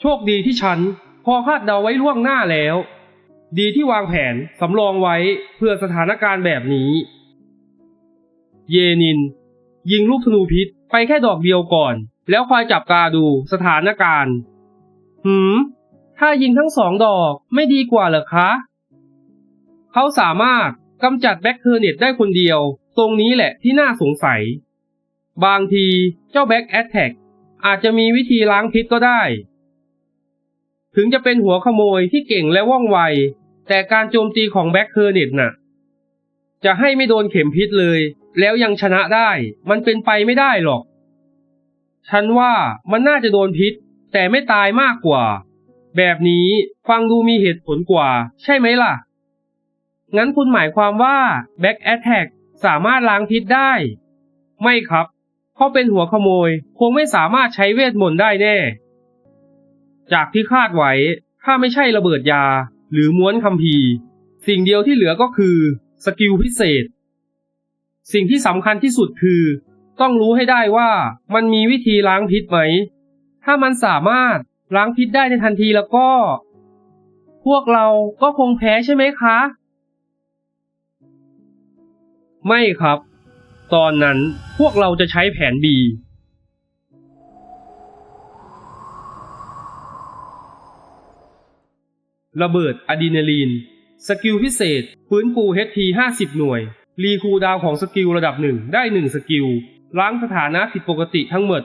โชคดีที่ฉันพอคาดเดาไว้ล่วงหน้าแล้ว ดีที่วางแผนสำรองไว้เพื่อสถานการณ์แบบนี้ เยนิน ยิงลูกธนูพิษไปแค่ดอกเดียวก่อน แล้วคอยจับตาดูสถานการณ์ หืม ถ้ายิงทั้งสองดอกไม่ดีกว่าเหรอคะ เขาสามารถกำจัดแบ็คเทอร์เน็ตได้คนเดียว ตรงนี้แหละที่น่าสงสัย บางทีเจ้าแบ็คแอตแทกอาจจะมีวิธีล้างพิษก็ได้ ถึงจะเป็นหัวขโมยที่เก่งและว่องไว แต่การโจมตีของแบ็คเทอร์เน็ตน่ะ จะให้ไม่โดนเข็มพิษเลย แล้วยังชนะได้ มันเป็นไปไม่ได้หรอก ฉันว่ามันน่าจะโดนพิษ แต่ไม่ตายมากกว่า แบบนี้ฟังดูมีเหตุผลกว่า ใช่ไหมล่ะ งั้นคุณหมายความว่า Back Attack สามารถล้างพิษได้ ไม่ครับ เพราะเป็นหัวขโมยคงไม่สามารถใช้เวทมนต์ได้แน่ จากที่คาดไว้ ถ้าไม่ใช่ระเบิดยา หรือม้วนคัมภีร์ สิ่งเดียวที่เหลือก็คือ สกิลพิเศษ สิ่งที่สำคัญที่สุดคือ ต้องรู้ให้ได้ว่ามันมีวิธีล้างพิษไหม ถ้ามันสามารถล้างพิษได้ในทันทีแล้วก็ พวกเราก็คงแพ้ใช่ไหมคะ ไม่ครับ ตอนนั้นพวกเราจะใช้แผน B ระเบิดอะดรีนาลีน สกิลพิเศษ ฟื้นฟู HP 50 หน่วย รีคูดาวของสกิลระดับหนึ่งได้ 1 สกิล ล้างสถานะผิดปกติทั้งหมด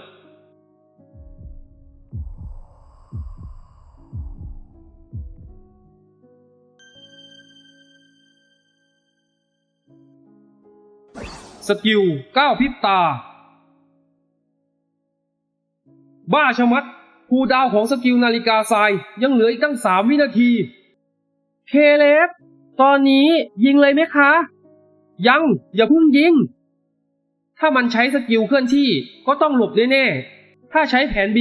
สกิลก้าวพิบตา บ้าชะมัด คูดาวของสกิลนาฬิกาทรายยังเหลืออีกตั้งสามวินาที เคเลฟตอนนี้ยิงเลยไหมคะ ยัง อย่าเพิ่งยิง ถ้ามันใช้สกิลเคลื่อนที่ก็ต้องหลบแน่ๆถ้าใช้แผน B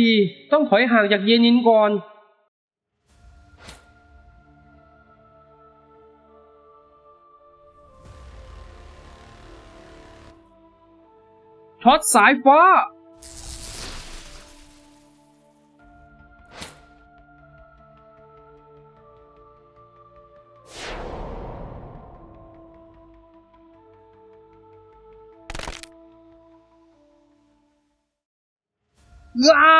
ต้องถอยห่างจากเยนินก่อนช็อตสายฟ้า อ้า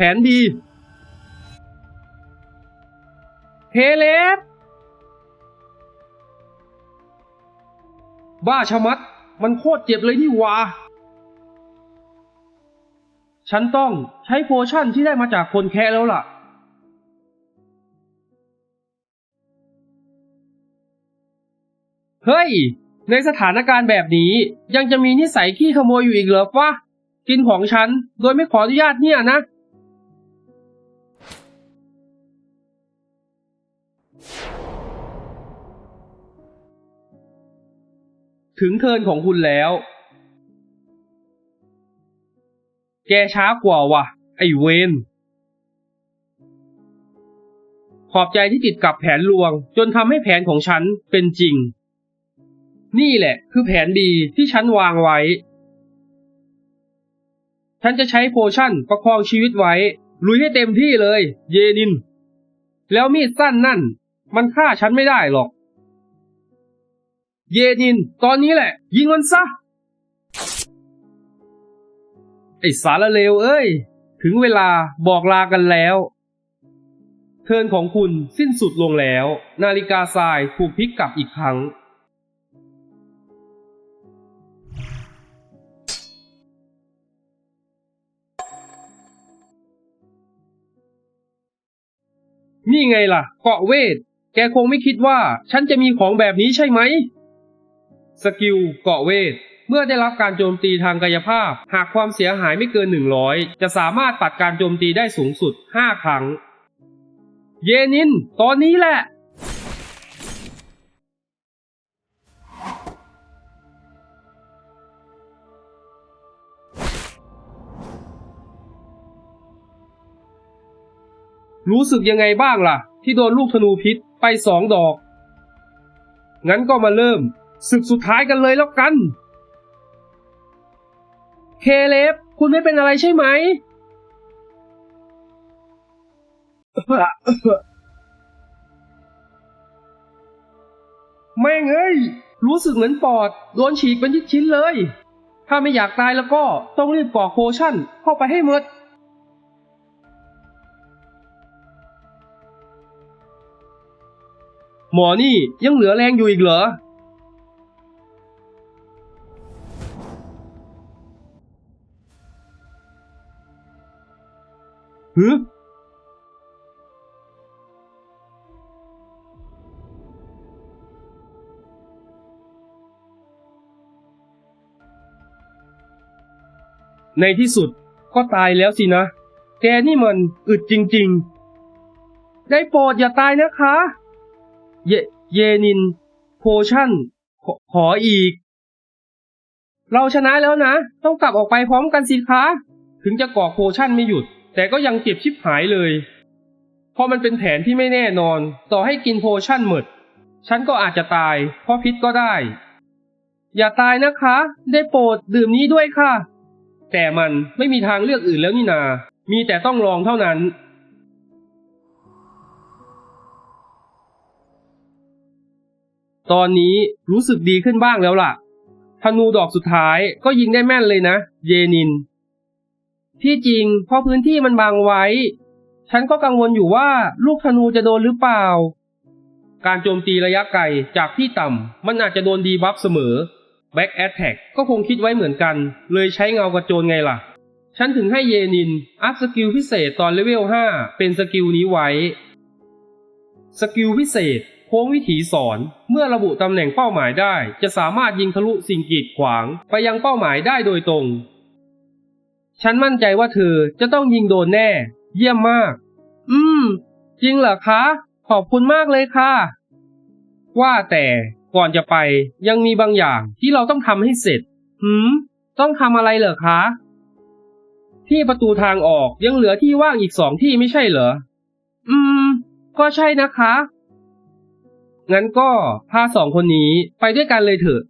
แผนดีเทเลสบ้าชะมัด มันโคตรเจ็บเลยนี่วาฉันต้องใช้โพชั่นที่ได้มาจากคนแคะแล้วล่ะ เฮ้ย ในสถานการณ์แบบนี้ยังจะมีนิสัยขี้ขโมยอยู่อีกเหรอฟะกินของฉันโดยไม่ขออนุญาตเนี่ยนะ ถึงเทินของคุณแล้ว แกช้ากว่าว่ะ ไอเวนขอบใจที่ติดกับแผนลวง จนทำให้แผนของฉันเป็นจริง นี่แหละ คือแผนดีที่ฉันวางไว้ ฉันจะใช้โพชั่นประคองชีวิตไว้ ลุยให้เต็มที่เลย เยนิน แล้วมีดสั้นนั่น มันฆ่าฉันไม่ได้หรอก เยนิน ตอนนี้แหละ ยิงมันซะ ไอสารเลวเอ้ย ถึงเวลาบอกลากันแล้ว เทินของคุณสิ้นสุดลงแล้ว นาฬิกาทรายถูกพลิกกลับอีกครั้ง นี่ไงล่ะ เกาะเวท แกคงไม่คิดว่า ฉันจะมีของแบบนี้ใช่ไหม สกิลเกาะเวท เมื่อได้รับการโจมตีทางกายภาพ หากความเสียหายไม่เกิน 100 จะสามารถปัดการโจมตีได้สูงสุด 5 ครั้ง เยนิน ตอนนี้แหละ รู้สึกยังไงบ้างล่ะ ที่โดนลูกธนูพิษไปสองดอก งั้นก็มาเริ่ม ศึกสุดท้ายกันเลยแล้วกัน เคเลฟคุณไม่เป็นอะไรใช่ไหม แม่งเอ้ย รู้สึกเหมือนปอด โดนฉีกเป็นชิ้นๆเลย ถ้าไม่อยากตายแล้วก็ต้องรีบกรอกโพชั่นเข้าไปให้หมดหมอนี่ยังเหลือแรงอยู่อีกเหรอ ฮึในที่สุดก็ตายแล้วสินะ แกนี่มันอึดจริงๆ ได้โปรดอย่าตายนะคะ เยเยนิน โพชั่น ขอขออีก เราชนะแล้วนะ ต้องกลับออกไปพร้อมกันสิคะ ถึงจะกรอกโพชั่นไม่หยุด แต่ก็ยังเจ็บชิบหายเลย เพราะมันเป็นแผนที่ไม่แน่นอน ต่อให้กินโพชั่นหมด ฉันก็อาจจะตาย เพราะพิษก็ได้ อย่าตายนะคะ ได้โปรดดื่มนี้ด้วยค่ะ แต่มันไม่มีทางเลือกอื่นแล้วนี่นา มีแต่ต้องลองเท่านั้น ตอนนี้รู้สึกดีขึ้นบ้างแล้วล่ะธนูดอกสุดท้ายก็ยิงได้แม่นเลยนะ เยนิน ที่จริงเพราะพื้นที่มันบางไว้ ฉันก็กังวลอยู่ว่าลูกธนูจะโดนหรือเปล่า การโจมตีระยะไกลจากที่ต่ำมันอาจจะโดนดีบัฟเสมอแบ็กแอ t แท็กก็คงคิดไว้เหมือนกัน เลยใช้เงากระโจนไงล่ะ ฉันถึงให้เยนิน อัพสกิลพิเศษตอนเลเวล 5 เป็นสกิลนี้ไว้ สกิลพิเศษโค้งวิถีสอนเมื่อระบุตำแหน่งเป้าหมายได้ จะสามารถยิงทะลุสิ่งกีดขวาง ไปยังเป้าหมายได้โดยตรง ฉันมั่นใจว่าเธอจะต้องยิงโดนแน่ เยี่ยมมาก อืม จริงเหรอคะ ขอบคุณมากเลยค่ะ ว่าแต่ก่อนจะไปยังมีบางอย่างที่เราต้องทำให้เสร็จ หืม ต้องทำอะไรเหรอคะ ที่ประตูทางออกยังเหลือที่ว่างอีกสองที่ไม่ใช่เหรอ อืม ก็ใช่นะคะ งั้นก็พาสองคนนี้ไปด้วยกันเลยเถอะ